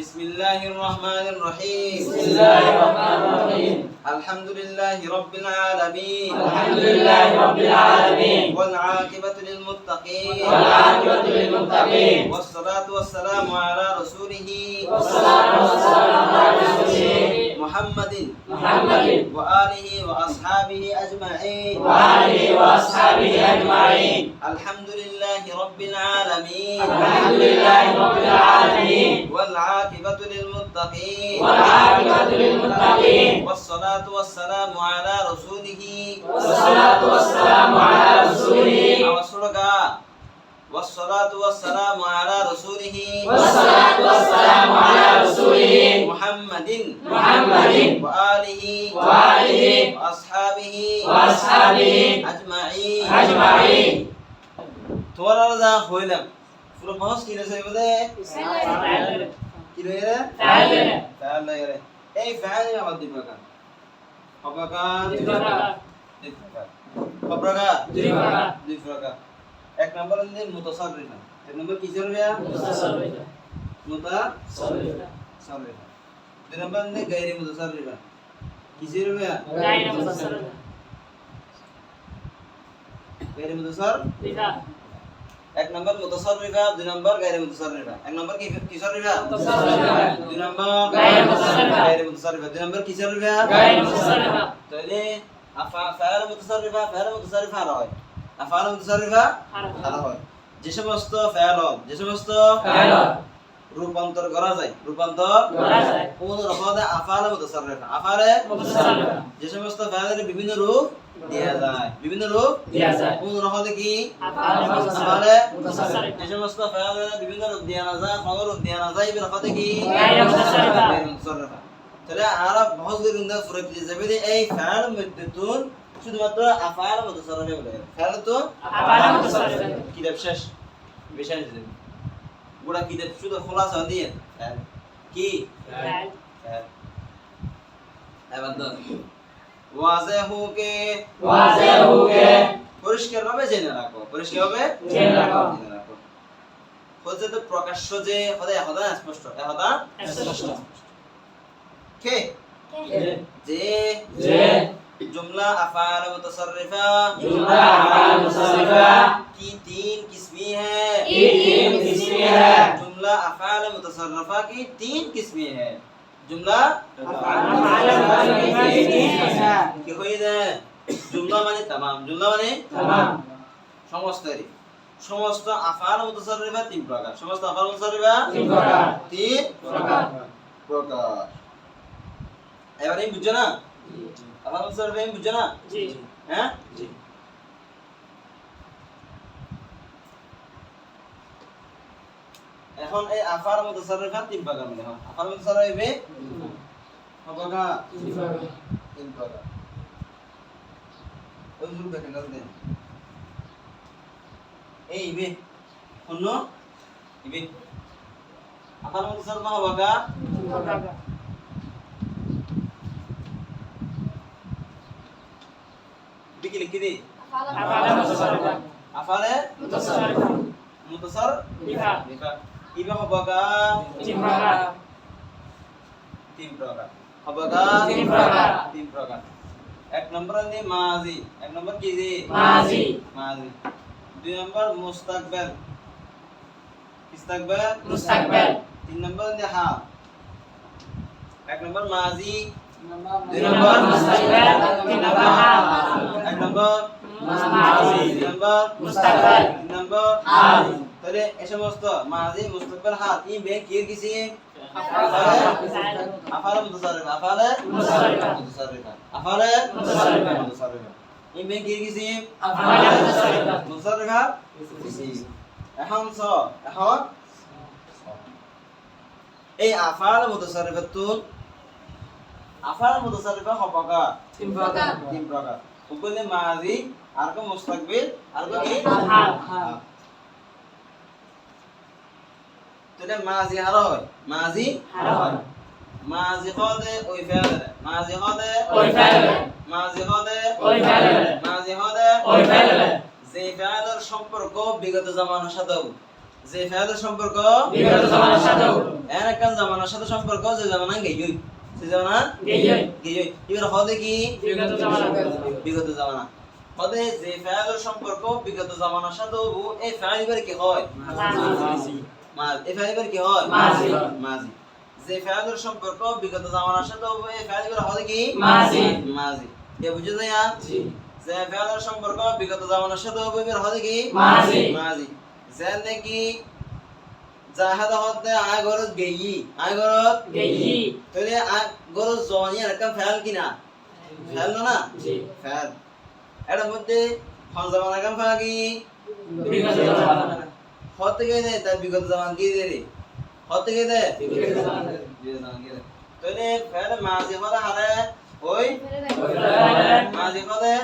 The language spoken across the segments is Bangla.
بسم الله الرحمن الرحيم بسم الله الرحمن الرحيم الحمد لله رب العالمين الحمد لله رب العالمين والعاقبة للمتقين والعاقبة للمتقين والصلاة والسلام على رسوله والصلاة والسلام على رسوله محمد. محمد. وآله وأصحابه أجمعين. وآله وأصحابه أجمعين. الحمد لله رب العالمين. الحمد لله رب العالمين. والعاقبة للمتقين. والعاقبة للمتقين. والصلاة والسلام على رسوله. والصلاة والسلام على رسوله. أوصلك والصلاة والسلام على رسوله والصلاة والسلام على رسوله محمد محمد وآله وآله وأصحابه وأصحابه أجمعين أجمعين তোমার যা হইলাম পুরো বহস কি রয়েছে বলে কি রয়ে فعل فعل রে এই فعل আবার দুই প্রকার অপকার দুই প্রকার। দুই প্রকার অপকার দুই প্রকার। দুই প্রকার এক নম্বর হচ্ছে মুতাসাররিফা এক নম্বর কি চলবে মুতাসাররিফা দুই নম্বর হচ্ছে গায়রে মুতাসাররিফা কি চলবে গায়রে মুতাসার এক নম্বর মুতাসাররিফা দুই নম্বর গায়রে মুতাসাররিফা এক নম্বর কি কি চলবে দুই নম্বর গায়রে মুতাসাররিফা। গায়রে মুতাসাররিফা দুই নম্বর কি চলবে তাহলে আফা ফাআল মুতাসাররিফা ফাআল মুতাসাররিফা হয় আফআল মুতাসাররিফা আর হয়। যে সমস্ত ফাআল যে সমস্ত রূপান্তর করা যায়। রূপান্তর করা যায়। কোন রফাদে আফআল মুতাসাররিফা আফআলে যে সমস্ত ফাআলের বিভিন্ন রূপ দেয়া যায়। বিভিন্ন রূপ দেয়া যায়। কোন রফাদে কি? মুতাসাররিফা। যে সমস্ত ফাআলের বিভিন্ন রূপ দেয়া না যায় কোন রূপ দেয়া না যায় এই রফাদে কি? মুতাসাররিফা। তাহলে আরব বহুত গরিন্দা ফুরক দিয়ে যাবে এই ফাআল মধ্যতুন শুধুমাত্র আফআল মুতাসাররিফা বলে। ফাআল তো আফআল মুতাসাররিফা। কিতাব শেষ? বিশেষ গোড়া কিতাব শুধু খোলাসা দিয়ে। কি। এবার ধর। ওয়াজেহুকে পরিষ্কার ভাবে জেনে রাখো। পরিষ্কার ভাবে জেনে রাখো। হচ্ছে তো প্রকাশ্য যে হদা হদা স্পষ্ট? হদা কে? যে। যে। जुमला अफाल मुतसर्रिफा जुमला अफ़आल मुतसर्रिफा की तीन किस्में हैं की तीन किस्में हैं। जुमला अफाल मुतसर्रिफा की तीन किस्में हैं जुमला अफ़आल मुतसर्रिफा की तीन किस्में हैं। কি হয়ে যায় জুমলা মানে তামাম জুমলা মানে तमाम সমস্তরি সমস্ত আফাল মুতসর্রিফা তিন প্রকার সমস্ত আফাল মুতসর্রিফা तीन प्रकार তিন प्रकार প্রকার এবারে বুঝছো না আলামত সরবে বুঝছ না? জি। হ্যাঁ? জি। এখন এই আফার মতো সরফা তিন পাকা মনে হয়? হ্যাঁ? আফার মতো সরফে পাকা। তিন পাকা। ওই জুল দেখেন না দেন এই ইবে হলো ইবে আফার মতো সরফা পাকা তিন পাকা। কি লিখি দি। আফালে মুতাসার বিহা ইবা হবগা তিন প্রকার। তিন প্রকার। হবগা তিন প্রকার। তিন প্রকার। এক নম্বর নি মাজি। এক নম্বর কি জি? মাজি। মাজি। দুই নম্বর মুস্তাকবাল। ইস্তাকবাল মুস্তাকবাল। তিন নম্বর নি হাল এক নম্বর মাজি। দুই নম্বর তিন নম্বর এক নম্বর দুই নম্বর মুস্তাকবাল তিন নম্বর হাল তাহলে এই সমস্ত মাজি মুস্তাকবাল হাল এই বে কি কিছি আফাল মুতাসারিফ আফাল মুতাসারিফ আফাল মুতাসারিফ এই বে কি কিছি আফাল মুতাসারিফ মুতাসারিফ এখন স এখন এই আফাল মুতাসারিফাতুল আফাল মুতাসারিফা তিন প্রকার তিন প্রকার মাজি আর কো মুস্তাকবিল আর কো? কি মাজি মাজি মাজি হদে ওই ফেলে মাজি হদে ওই ফেলে মাজি হদে ওই ফেলে মাজি হদে ওই ফেলে যে সম্পর্ক বিগত জামানার সাথে যে ফেলের সম্পর্ক বিগত জামানার সাথে এর জামানার সাথে সম্পর্ক যে জামানা গেই জামানা গেইয়ই গেইয়ই এবার হদে কি? বিগত জামানা। হদে যে ফেয়ালের সম্পর্ক বিগত জামানার সাথে হবু এই ফেয়াল এবার কি হয়? এই ফেয়াল এবার কি হয়? মাজি। মাজি যে ফেয়ালের সম্পর্ক বিগত জামানার সাথে হবু এই ফেয়াল এবার হদে কি? মাজি। মাজি এ বুঝে যায়া যে ফেয়ালের সম্পর্ক বিগত জামানার সাথে হবু এবার হদে কি? মাজি। মাজি যে নাকি জাহাদ আয় গেই আয় তাহলে আয় আর কিনা না জি মধ্যে বিগত জামানা হত থেকে দে তার বিগত জামান কি দে রে হত থেকে দে বিগত জামানা জামান তাহলে ফ্যান মাঝে হতে হারে ওই? মাঝে পদে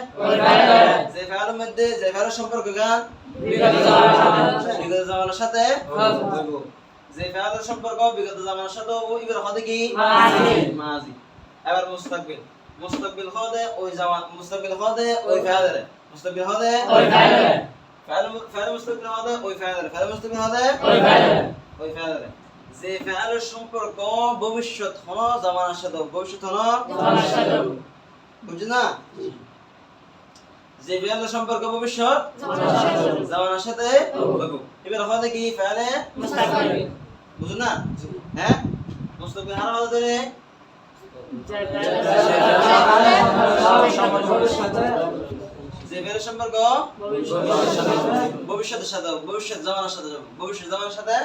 যে ফেলের মধ্যে যে ফেলের সম্পর্ক গান বিগত জামানার হদে কি? মাজি এবার মুস্তাকবিল। হদে ওই জামান মুস্তাকবিল হদে মুস্তাকবিল হদে ওই ফেলের ওই ফেলের যে ফেলের সম্পর্ক ভবিষ্যৎ হলো জামানার সাথে ভবিষ্যৎ হলো বুঝছ না? যে ফেলের সম্পর্ক ভবিষ্যৎ জামানার সাথে এবার হবে কি ফেলে বুঝছ না? হ্যাঁ? মুস্তাকবিল হারা হতে ধরে যে সম্পর্ক? ভবিষ্যতের সাথে ভবিষ্যৎ জামানার সাথে হবে ভবিষ্যৎ জামানার সাথে?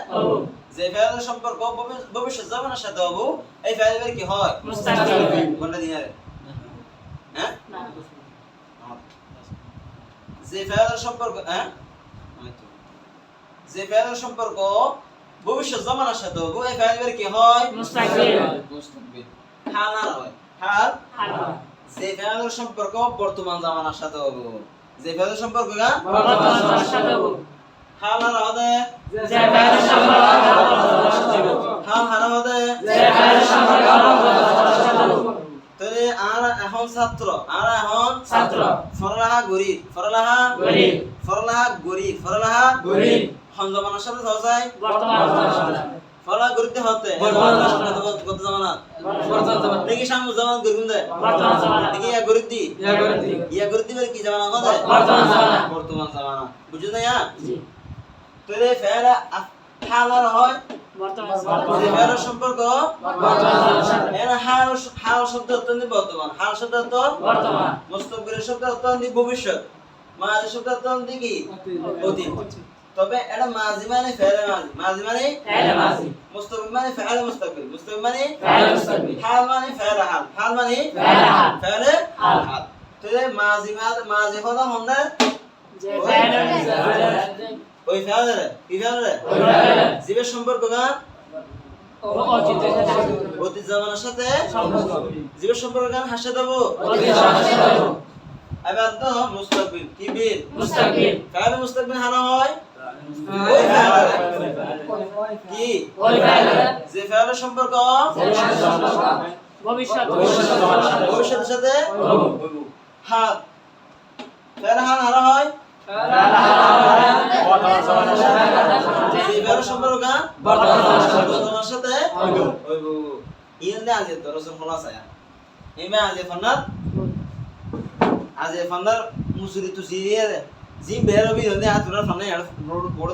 যে ফেলের সম্পর্ক ভবিষ্যৎ জামানার সাথে হব এই ফেলের কি হয়? কোনটা দিনারে হ্যাঁ? যে সম্পর্ক হ্যাঁ? যে সম্পর্ক ভবিষ্যৎ জামানার সাথে হব এই কি হয়? মুস্তাকবিল মুস্তাকবিল হাল আর হয়। হাল? হালুয়া যে ফেলের সম্পর্ক বর্তমান জামানার সাথে হব। যে ফেলের সম্পর্ক হাল ফেলে সম্পর্ক হাল হারা হবে যে ফেলে সম্পর্ক তাহলে আর এখন ছাত্র আর এখন ছাত্র। ফরলাহা গরিব ফরলাহা গরিব। ফরলাহা গরিব ফরলাহা গরিব। হন জামানার সাথে সহজায় বর্তমান হতে। কত জামানা দেখি সামু জামান দে দেখি ইয়া ইয়া ইয়া কি জামানা কদে বর্তমান জামানা। বর্তমান না ইয়া? তোরে ফেরা হালার হয়? বর্তমান যে জামানা ফেরার সম্পর্ক? বর্তমান জামানার সাথে এরা হাল হাল শব্দ অত্যন্ত বর্তমান। হাল শব্দ অর্থ বর্তমান। মুস্তকবিলের শব্দ অত্যন্ত ভবিষ্যৎ। মাঝি শব্দ অত্যন্ত কি? অতীত। তবে এটা মাঝি মানে ফেরে মাঝি। মাঝি মানে ফেলে মাঝি। মুস্তকবিল মানে ফেলে মুস্তকবিল মুস্তকবিল মানে ফেলে মুস্তাকবিল হাল মানে ফেলে হাল। হাল মানে ফেলে হাল। ফেলে হাল। হাল তাহলে মাঝি মাঝি মাঝি হলো হন্দে যে ফেলে ওই ফেলে কি ফেলে? ফেলে। জীবের সম্পর্ক সাথে অতীত জামানার সাথে? জীবের সম্পর্ক গান হাসে দেবো? এবার তো মুস্তকবিল কি বিল মুস্তাকবিল ফেলে মুস্তকবিল হারা হয়? ফেলে কি যে ফেলের সম্পর্ক? ভবিষ্যৎ। ভবিষ্যতের সাথে? হাত। ফেলে হাত হারা হয়? সম্পর্ক? গান সাথে? ইন্দে আজ রসুল খোলা এমে আজ ফন্নার? আজ ফন্নার মুসুরি তুসি দিয়ে জি বের হবি ধরে হাত হ্যাঁ, তোরা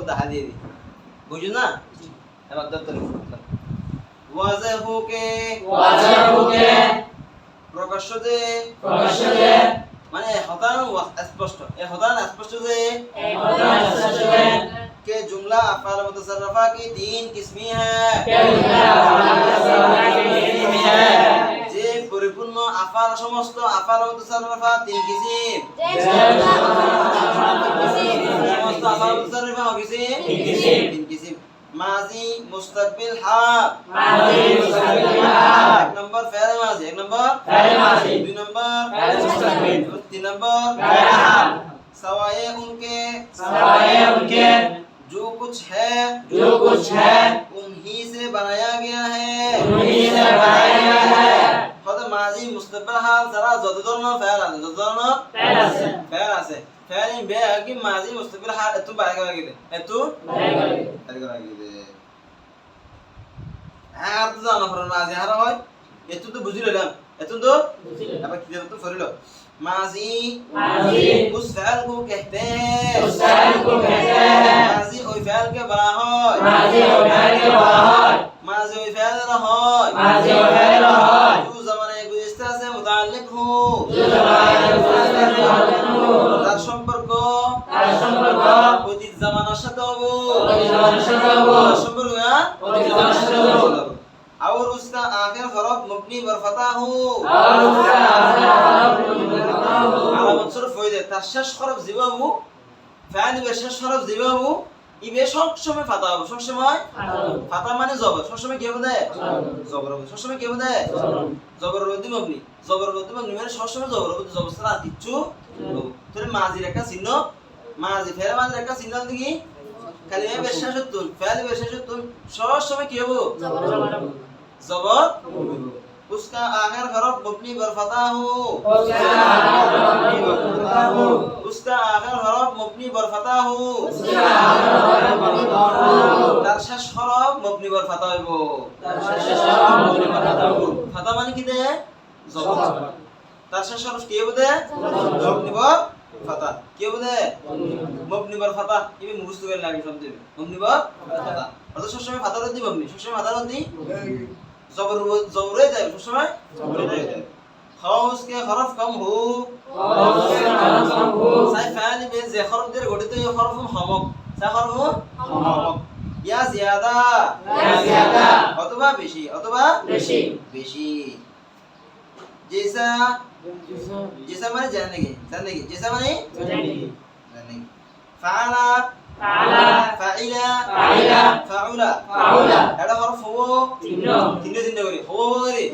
দেখা দি। বুঝছ না? এবার দত্ত ওয়াজাহুকে ওয়াজাহুকে মানে হতান স্পষ্ট এ হতান স্পষ্ট যে। কে জুমলা কি তিন কিসমি হ্যায় কে জুমলা কি তিন কিসমি হ্যায় যে পরিপূর্ণ সমস্ত আফআল মতো তিন কিসিম। যে আফাল মুতসাররিফা কিসিম তিন কিসিম। তিন কিসিম মাজি মুস্তাকবিল হাল মাজি মুস্তাকবিল হাল। এক নম্বর ফেলে মাজি এক নম্বর ফেলে মাজি। দুই নম্বর ফেলে মুস্তাকবিল। তিন নম্বর ফেলে হাল। सवाए उनके सवाए उनके जो कुछ है जो कुछ है उन्हीं से बनाया गया है उन्हीं से बनाया गया है হয়তো মাঝি মুস্তাকবিল হাল ছাড়া যত ধরনের ফেল আছে যত ধরনের ফেল আছে ফেল আছে فعل بها كي ماضي مستقبل حال اتو بعد كده كده اتو بعد كده كده আর তো জানা ফরন মাঝি হারা হয়। এত তো বুঝি লইলাম। এত তো আবার কি তো ফরিল মাঝি মাঝি উস ফাল কো কহতে। উস ফাল কো কহতে। মাঝি ওই ফাল কে বলা হয়। মাঝি ওই ফাল কে বলা হয়। মাঝি ওই ফাল রা হয় মাঝি ওই ফাল রা হয় और उसका आखिर हरफ मबनी बर फतह हो और उसका आखिर हरफ मुबतदा हो। আলামত শরফ হয়ে যায় তার শেষ হরফ জিবাবু ফাইল এর শেষ হরফ জিবাবু ইবে সব সময় ফাতা হবে সব সময় ফাতা মানে জবর সব সময় কি হবে জবর হবে সব সময় কি হবে জবর রদি মবনি জবর রদি মবনি মানে সব সময় জবর রদি জবর ছাড়া আর কিচ্ছু তাহলে মাজির একটা চিহ্ন মাজি ফের মাজির একটা চিহ্ন দেখি খালি এ বেশ শেষ হতুন ফেল বেশ শেষ হতুন সব সময় কি হবে জবর उसका आखिर हरफ मबनी बर फतह हो उसका आखिर हरफ मुबतदा हो। उसका आखिर हरफ मबनी बर फतह हो उसका आखिर हरफ मुबतदा हो। তার শেষ হরফ মবনি বার ফাতা হইব তার শেষ হরফ মুবতদা हो। ফাতা মানে কি দে জবর জবর। তার শেষ হরফ কি হবে দে মবনি বার ফাতা। ফাতা। মুখস্থ করে লাগে ফাতা। অর্থাৎ সবসময় ফাতা সবসময় ফাতা জবর জবর হয়ে সবসময়? জবর হয়ে কে হরফ কম হু। বে হরফ দের গঠিত এই হরফ হমক সাই হরফ হমক ইয়া জিয়াদা। ইয়া জিয়াদা। অথবা বেশি অথবা বেশি। বেশি। জেসা মানে জানে কি জানে মানে জানে কি ফাআলা ফাআলা, ফাইলা ফাইলা, ফাউলা ফাউলা। এটা হরফ হব তিন তিনটে চিন্তা করি হব করি।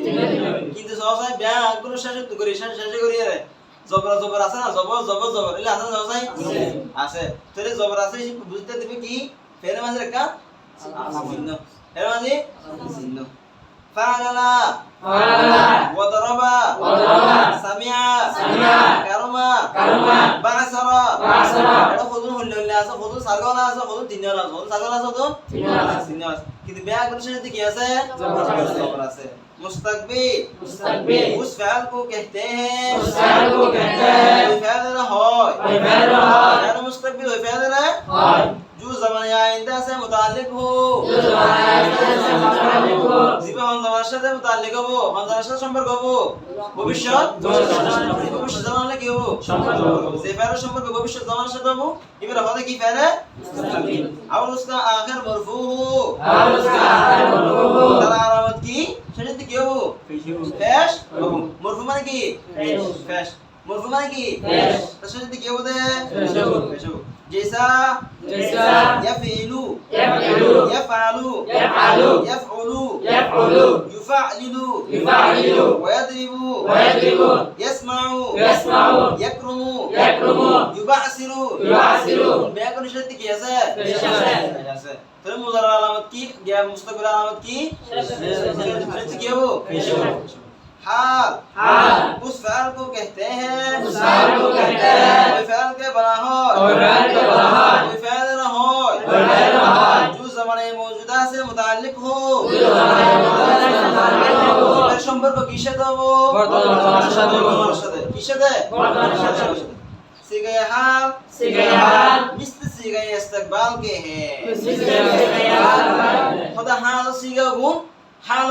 কিন্তু সহসাই ব্যাং আগুলো শেষ তো করি শেষ শেষ করি রে জবর জবর আছে না জবর জবর জবর এলে আছে না সহসাই আছে। আছে তোরে জবর আছে বুঝতে দিবে কি ফেরে মাঝে একটা চিহ্ন ফেরে মাঝে চিহ্ন فعل وضرب سمع كرم بعثر এটা ফজল হইলে হইলে আছে ফজল সাগল আছে ফজল তিনজন আছে ফজল সাগল আছে তো তিনজন আছে। কিন্তু ব্যাগ অনুসারে কি আছে? জবর আছে। মুস্তাকবিল মুস্তাকবিল উস ফাল কো কহতে হ্যায় উস ফাল কো কহতে হ্যায় ফাল হয় ফাল হয়। মুস্তাকবিল হয় ফাল হয়। জবানে আইন্দা আছে মুতাআল্লিক হু জিবা হামজার সাথে মুতাআল্লিক হব হামজার সাথে সম্পর্ক হব ভবিষ্যৎ ভবিষ্যৎ জমানে কি হব সম্পর্ক সে ফেরা সম্পর্ক ভবিষ্যৎ। জমানের সাথে হব এবারে হবে কি ফেরা আর উসকা আখির মরফু হু আর উসকা আখির মরফু হু তার আলামত কি সেটা কি হব ফেশ হব মরফু মানে কি ফেশ মরফু মানে কি ফেশ তার সাথে কি হবে ফেশ হব jasa jasa yafilu. Yafilu. Yafalu. Yafalu. Yafulu. Yafulu. Ya yufa'lilu. Ya yadribu ya yadribu yasma'u. Yasma'u. Yakrumu. Yakrumu. Yub'asiru. Yub'asiru. Bi akun shatti jasa jasa fil Ya alamat ya mustaqbal alamat ki jasa jasa jasa jasa jasa jasa jasa jasa jasa jasa jasa jasa jasa jasa jasa jasa jasa jasa हाल। हाल। उस फैल को कहते हैं। उस फैल को कहते हैं। फैल के बना हो फैल के बना फैल न हो फैल न जो जमाने मौजूदा से मुताल्लिक हो। जो जमाने मौजूदा से मुताल्लिक हो। पैगंबर को किसे दो वो वर्तमान अर्शद है। अर्शद है। किसे दे वर्तमान सीगे हाल। सीगे हाल। मिस्र सीगे इस्तकबाल के हैं। मिस्र सीगे हाल खुदा हाल सीगे गुम। हाल